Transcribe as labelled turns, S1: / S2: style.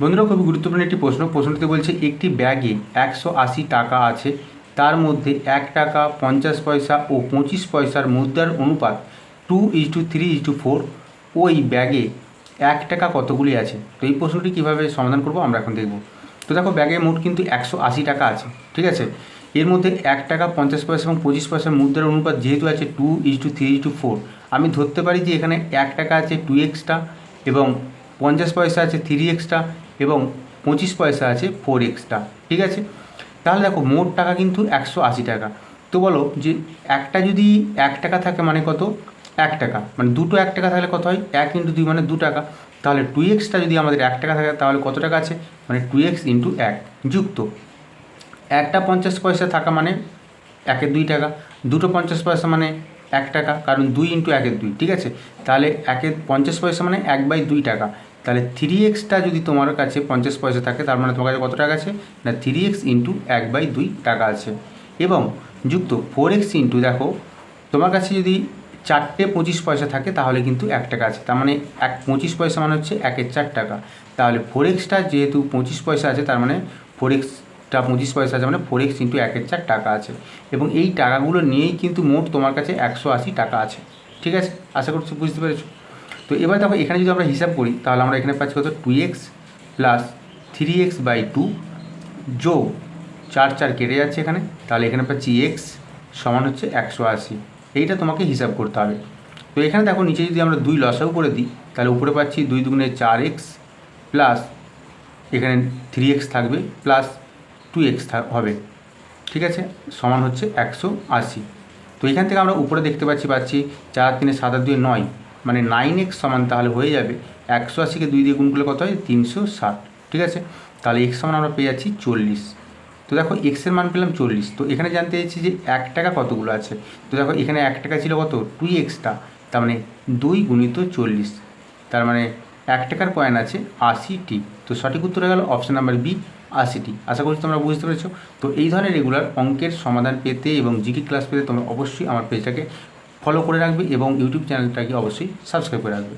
S1: বন্ধুরা, খুবই গুরুত্বপূর্ণ একটি প্রশ্ন। প্রশ্নটিতে বলছে, একটি ব্যাগে একশো আশি টাকা আছে, তার মধ্যে এক টাকা পঞ্চাশ পয়সা ও পঁচিশ পয়সার মুদ্রার অনুপাত two is to three is to four. ওই ব্যাগে এক টাকা কতগুলি আছে? তো এই প্রশ্নটি কীভাবে সমাধান করব আমরা এখন দেখব। তো দেখো, ব্যাগে মোট কিন্তু একশো আশি টাকা আছে, ঠিক আছে? এর মধ্যে এক টাকা পঞ্চাশ পয়সা এবং পঁচিশ পয়সার মুদ্রার অনুপাত যেহেতু আছে two is to three is to four, আমি ধরতে পারি যে এখানে এক টাকা আছে টু এক্সটা এবং পঞ্চাশ পয়সা আছে থ্রি এক্সট্রা এবং পঁচিশ পয়সা আছে ফোর এক্সটা ঠিক আছে? তাহলে দেখো মোট টাকা কিন্তু একশো আশি টাকা। তো বলো যে একটা যদি এক টাকা থাকে মানে কত? এক টাকা। মানে দুটো এক টাকা থাকলে কত হয়? এক ইন্টু দুই মানে দু টাকা। তাহলে টু এক্সটা যদি আমাদের এক টাকা থাকে, তাহলে কত টাকা আছে? মানে টু এক্স ইন্টু এক। যুক্ত। একটা পঞ্চাশ পয়সা থাকা মানে একের দুই টাকা। দুটো পঞ্চাশ পয়সা মানে এক টাকা। কারণ দুই ইন্টু একের দুই, ঠিক আছে? তাহলে একের পঞ্চাশ পয়সা মানে এক বাই দুই টাকা। তাহলে থ্রি এক্সটা যদি তোমার কাছে পঞ্চাশ পয়সা থাকে, তার মানে তোমার কাছে কত টাকা আছে? না থ্রি এক্স ইন্টু এক বাই দুই টাকা আছে। এবং যুক্ত ফোর এক্স ইন্টু দেখো, তোমার কাছে যদি চারটে পঁচিশ পয়সা থাকে, তাহলে কিন্তু এক টাকা আছে। তার মানে এক পঁচিশ পয়সা মানে হচ্ছে একের চার টাকা। তাহলে ফোর এক্সটা যেহেতু পঁচিশ পয়সা আছে, তার মানে ফোর এক্সটা পঁচিশ পয়সা আছে মানে ফোর এক্স ইন্টু একের চার টাকা আছে। এবং এই টাকাগুলো নিয়েই কিন্তু মোট তোমার কাছে একশো আশি টাকা আছে। ঠিক আছে? আশা করছি বুঝতে পেরেছ? তো এবার দেখো, এখানে যদি আমরা হিসাব করি, তাহলে আমরা এখানে পাচ্ছি কত? Two x plus three x by two যোগ চার চার কেটে যাচ্ছে এখানে, তাহলে এখানে পাচ্ছি এক্স সমান হচ্ছে একশো আশি। এইটা তোমাকে হিসাব করতে হবে। তো এখানে দেখো, নিচে যদি আমরা দুই লসাও করে দিই, তাহলে উপরে পাচ্ছি দুই দুগুণে চার এক্স প্লাস এখানে থ্রি এক্স থাকবে প্লাস টু এক্স হবে। ঠিক আছে? সমান হচ্ছে একশো আশি। তো এখান থেকে আমরা উপরে দেখতে পাচ্ছি পাচ্ছি চার তিনে সাত আর দুই নয়। মানে নাইন এক্স সমান তাহলে হয়ে যাবে একশো আশিকে দুই দিয়ে গুণ করলে কত হয়? তিনশো ষাট। ঠিক আছে? তাহলে এক্স সমান আমরা পেয়ে যাচ্ছি চল্লিশ। তো দেখো এক্সের মান পেলাম চল্লিশ। তো এখানে জানতে চাইছি যে এক টাকা কতগুলো আছে? তো দেখো এখানে এক টাকা ছিল কত? টু। এক্সটা তার মানে দুই গুণিত চল্লিশ। তার মানে এক টাকার কয়েন আছে আশিটি। তো সঠিক উত্তর হয়ে গেল অপশান নাম্বার বি আশিটি। আশা করছি তোমরা বুঝতে পেরেছ। তো এই ধরনের রেগুলার অঙ্কের সমাধান পেতে এবং জিকে ক্লাস পেতে তোমরা অবশ্যই আমার পেজটাকে ফলো করে রাখবে এবং ইউটিউব চ্যানেলটাকে অবশ্যই সাবস্ক্রাইব করে রাখবে।